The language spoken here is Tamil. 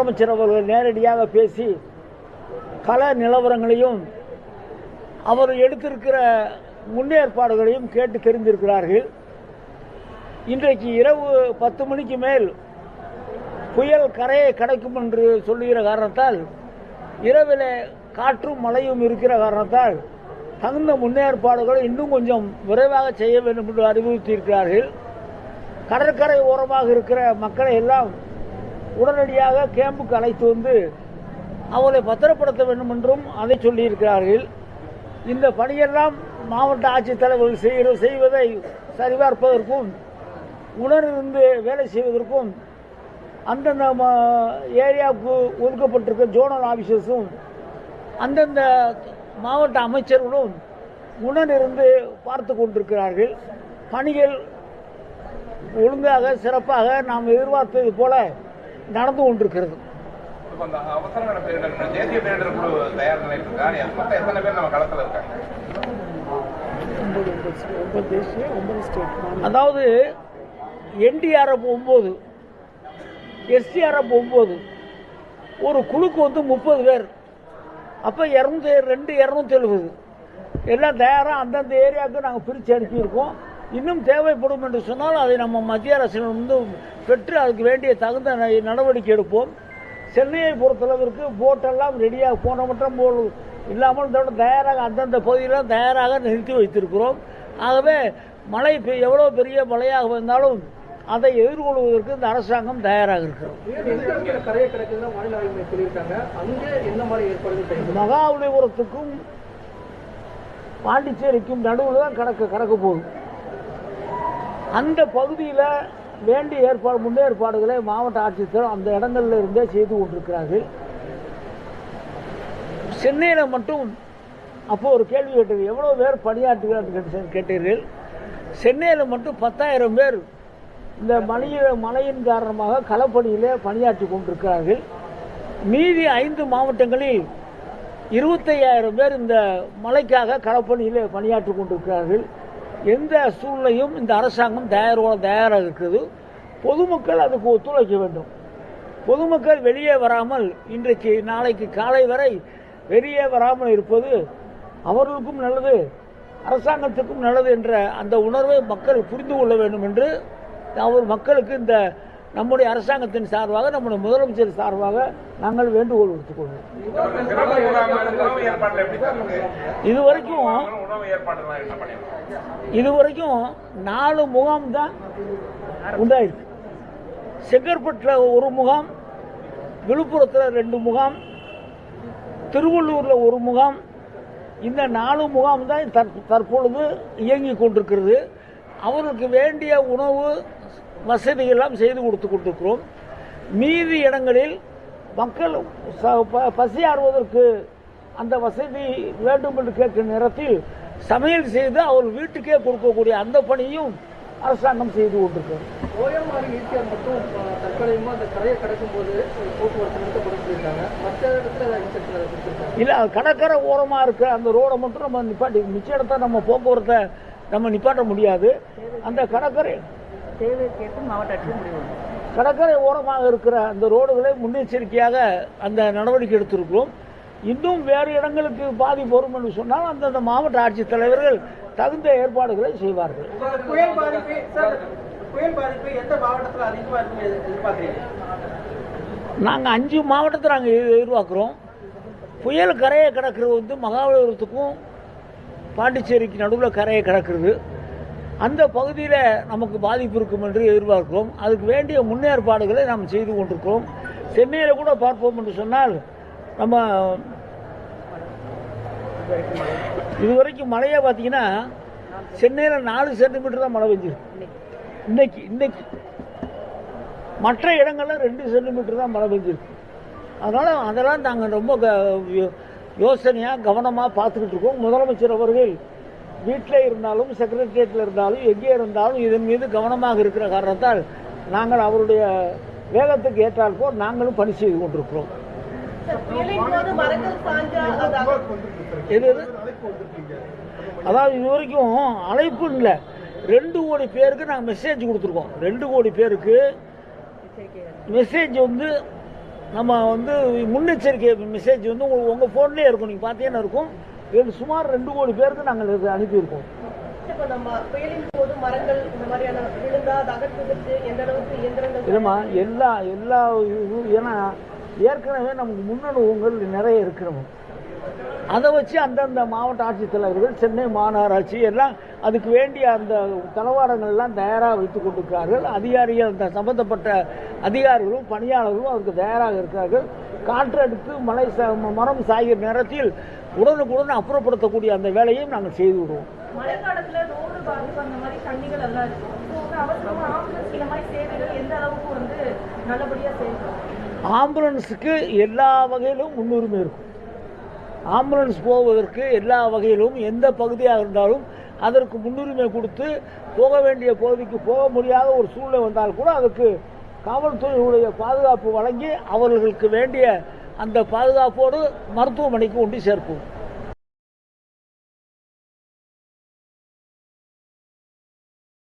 முதலமைச்சர் அவர்கள் நேரடியாக பேசி கள நிலவரங்களையும் அவர் எடுத்திருக்கிற முன்னேற்பாடுகளையும் கேட்டு தெரிந்திருக்கிறார்கள். இன்றைக்கு இரவு பத்து மணிக்கு மேல் புயல் கரையை கடக்கும் என்று சொல்லுகிற காரணத்தால் இரவில் காற்றும் மழையும் இருக்கிற காரணத்தால் தகுந்த முன்னேற்பாடுகளை இன்னும் கொஞ்சம் விரைவாக செய்ய வேண்டும் என்று அறிவுறுத்தியிருக்கிறார்கள். கடற்கரை ஓரமாக இருக்கிற மக்களை எல்லாம் உடனடியாக கேம்புக்கு அழைத்து வந்து அவர்களை பத்திரப்படுத்த வேண்டும் என்றும் அதை சொல்லியிருக்கிறார்கள். இந்த பணியெல்லாம் மாவட்ட ஆட்சித்தலைவர்கள் செய்கிற செய்வதை சரிபார்ப்பதற்கும் உணர்ந்து வேலை செய்வதற்கும் அந்தந்த ஏரியாவுக்கு ஒதுக்கப்பட்டிருக்க ஜோனல் ஆஃபீஸர்ஸும் அந்தந்த மாவட்ட அமைச்சர்களும் உடனிருந்து பார்த்து கொண்டிருக்கிறார்கள். பணிகள் ஒழுங்காக சிறப்பாக நாம் எதிர்பார்த்தது போல நடந்து கொண்டிருக்கிறது. அதாவது என்டிஆர்எஃப் ஒம்பது எஸ்டிஆர்எஃப் ஒம்பது ஒரு குழுக்கு வந்து முப்பது பேர். அப்போ இரநூத்தி ரெண்டு இரநூத்தி எழுபது. எல்லாம் தயாராக அந்தந்த ஏரியாவுக்கு நாங்கள் பிரித்து அனுப்பியிருக்கோம். இன்னும் தேவைப்படும் என்று சொன்னால் அதை நம்ம மத்திய அரசிலிருந்து பெற்று அதுக்கு வேண்டிய தகுந்த நடவடிக்கை எடுப்போம். சென்னையை பொறுத்தளவிற்கு போட்டெல்லாம் ரெடியாக போன மட்டும் போல் இல்லாமல் இதோட தயாராக அந்தந்த பகுதியில் தயாராக நிறுத்தி வைத்திருக்கிறோம். ஆகவே மழை எவ்வளோ பெரிய மழையாக வந்தாலும் அதை எதிர்கொள்வதற்கு இந்த அரசாங்கம் தயாராக செய்யணும் மகாபலிபுரத்துக்கும் பாண்டிச்சேரிக்கும் நடுவில் தான் கடக்க கடக்க போகுது. அந்த பகுதியில் வேண்டிய ஏற்பாடு முன்னேற்பாடுகளை மாவட்ட ஆட்சித்தர் அந்த இடங்களில் இருந்தே செய்து கொண்டிருக்கிறார்கள் சென்னையில் மட்டும் அப்போது ஒரு கேள்வி கேட்டீர்கள் எவ்வளோ பேர் பணியாற்றுகிறார்கள் கேட்டீர்கள். சென்னையில் மட்டும் பத்தாயிரம் பேர் இந்த மலையில மழையின் காரணமாக களப்பணியிலே பணியாற்றி கொண்டிருக்கிறார்கள். மீதி ஐந்து மாவட்டங்களில் இருபத்தையாயிரம் பேர் இந்த மழைக்காக களப்பணியிலே பணியாற்றி கொண்டிருக்கிறார்கள். எந்த சூழ்நிலையும் இந்த அரசாங்கம் தயாரோட தயாராக இருக்கிறது பொதுமக்கள் அதுக்கு ஒத்துழைக்க வேண்டும். பொதுமக்கள் வெளியே வராமல் இன்றைக்கு நாளைக்கு காலை வரை வெளியே வராமல் இருப்பது அவர்களுக்கும் நல்லது அரசாங்கத்துக்கும் நல்லது என்ற அந்த உணர்வை மக்கள் புரிந்து கொள்ள வேண்டும் என்று அவர் மக்களுக்கு இந்த நம்முடைய அரசாங்கத்தின் சார்பாக நம்முடைய முதலமைச்சர் சார்பாக நாங்கள் வேண்டுகோள் விடுத்துக் கொள்வோம் இதுவரைக்கும் இதுவரைக்கும் நாலு முகாம் தான் உண்டாயிருக்கு. செங்கற்பட்டில் ஒரு முகாம் விழுப்புரத்தில் ரெண்டு முகாம் திருவள்ளூரில் ஒரு முகாம். இந்த நாலு முகாம் தான் தற்- தற்பொழுது இயங்கி கொண்டிருக்கிறது. அவர்களுக்கு வேண்டிய உணவு வசதியெல்லாம் செய்து கொடுத்து கொண்டிருக்கிறோம். மீதி இடங்களில் மக்கள் ச- ப- பசியாறுவதற்கு அந்த வசதி வேண்டும் என்று கேட்கிற நேரத்தில் சமையல் செய்து அவர் வீட்டுக்கே கொடுக்கக்கூடிய அந்த பணியும் அரசாங்கம் செய்து கொண்டிருக்கிறது. ஓஎம்ஆர் ஈசிஆர் மட்டும் அஹ், தற்காலிகமாக அந்த கரையை கடக்கும் போது போக்குவரத்து மற்ற இடத்துல இல்லை அது கடற்கரை ஓரமாக இருக்க அந்த ரோடை மட்டும் நம்ம நிப்பாட்டி மிச்ச இடத்த நம்ம போக்குவரத்தை நம்ம நிப்பாட்ட முடியாது. அந்த கடற்கரை தேவைக்கேற்ப மாவட்ட ஆட்சியர் முடிவு கடற்கரை ஓரமாக இருக்கிற அந்த ரோடுகளை முன்னெச்சரிக்கையாக அந்த நடவடிக்கை எடுத்திருக்கிறோம். இன்னும் வேறு இடங்களுக்கு பாதிப்பு வரும் என்று சொன்னால் அந்தந்த மாவட்ட ஆட்சித்தலைவர்கள் தகுந்த ஏற்பாடுகளை செய்வார்கள். புயல் பாதிப்பு புயல் பாதிப்பு எந்த மாவட்டத்தில் அதிகமாக இருக்கும் எதிர்பார்க்குறீங்க? நாங்கள் அஞ்சு மாவட்டத்தை நாங்கள் எதிர்பார்க்குறோம். புயல் கரையை கிடக்கிறது வந்து மகாபலிபுரத்துக்கும் பாண்டிச்சேரிக்கு நடுவில் கரையை கிடக்கிறது. அந்த பகுதியில் நமக்கு பாதிப்பு இருக்கும் என்று எதிர்பார்க்கிறோம். அதுக்கு வேண்டிய முன்னேற்பாடுகளை நாம் செய்து கொண்டிருக்கிறோம். சென்னையில் கூட பார்ப்போம் என்று சொன்னால் நம்ம இதுவரைக்கும் மழையை பார்த்தீங்கன்னா சென்னையில் நாலு சென்டிமீட்டர் தான் மழை பெஞ்சிருக்கு இன்னைக்கு இன்னைக்கு மற்ற இடங்களில் ரெண்டு சென்டிமீட்டர் தான் மழை பெஞ்சிருக்கு அதனால் அதெல்லாம் நாங்கள் ரொம்ப க- யோசனையாக கவனமாக பார்த்துக்கிட்டு இருக்கோம். முதலமைச்சர் அவர்கள் வீட்டில் இருந்தாலும் செக்ரட்டரியேட்டில் இருந்தாலும் எங்கே இருந்தாலும் இதன் மீது கவனமாக இருக்கிற காரணத்தால் நாங்கள் அவருடைய வேகத்துக்கு ஏற்றாற்போல் நாங்களும் பணி செய்து கொண்டிருக்கிறோம்? அதாவது இது வரைக்கும் அழைப்பு இல்லை. ரெண்டு கோடி பேருக்கு நாங்கள் மெசேஜ் கொடுத்துருக்கோம். ரெண்டு கோடி பேருக்கு மெசேஜ் வந்து நம்ம வந்து முன்னெச்சரிக்கை மெசேஜ் வந்து உங்களுக்கு உங்கள் ஃபோன்லேயே இருக்கும். நீங்கள் பார்த்தீங்கன்னா இருக்கும். இது சுமார் ரெண்டு கோடி பேருக்கு நாங்கள் இது அனுப்பியிருக்கோம். இப்போ நம்ம புயலின் போது மரங்கள் இந்த மாதிரியான விழுந்தா அதை அகற்றுவதற்கு எந்த அளவுக்கு இயந்திரங்கள் இல்லைம்மா எல்லா எல்லா இது- ஏன்னா ஏற்கனவே நமக்கு முன்னனுபவங்கள் நிறைய இருக்கிறோம் அதை வச்சு அந்தந்த மாவட்ட ஆட்சித்தலைவர்கள் சென்னை மாநகராட்சி எல்லாம் அதுக்கு வேண்டிய அந்த தளவாடங்கள் எல்லாம் தயாராக வைத்துக் கொண்டிருக்கிறார்கள். அதிகாரிகள் அந்த சம்பந்தப்பட்ட அதிகாரிகளும் பணியாளர்களும் அதுக்கு தயாராக இருக்கிறார்கள். காற்றடித்து மலை சா- மரம் சாகிற நேரத்தில் உடனுக்குடன் அப்புறப்படுத்தக்கூடிய அந்த வேலையும் நாங்கள் செய்து விடுவோம். ஆம்புலன்ஸுக்கு எல்லா வகையிலும் முன்னுரிமை இருக்கும். ஆம்புலன்ஸ் போவதற்கு எல்லா வகையிலும் எந்த பகுதியாக இருந்தாலும் அதற்கு முன்னுரிமை கொடுத்து போக வேண்டிய பகுதிக்கு போக முடியாத ஒரு சூழ்நிலை வந்தால் கூட அதுக்கு காவல்துறையுடைய பாதுகாப்பு வழங்கி அவர்களுக்கு வேண்டிய அந்த பாதுகாப்போடு மருத்துவமனைக்கு கொண்டு சேர்ப்போம்.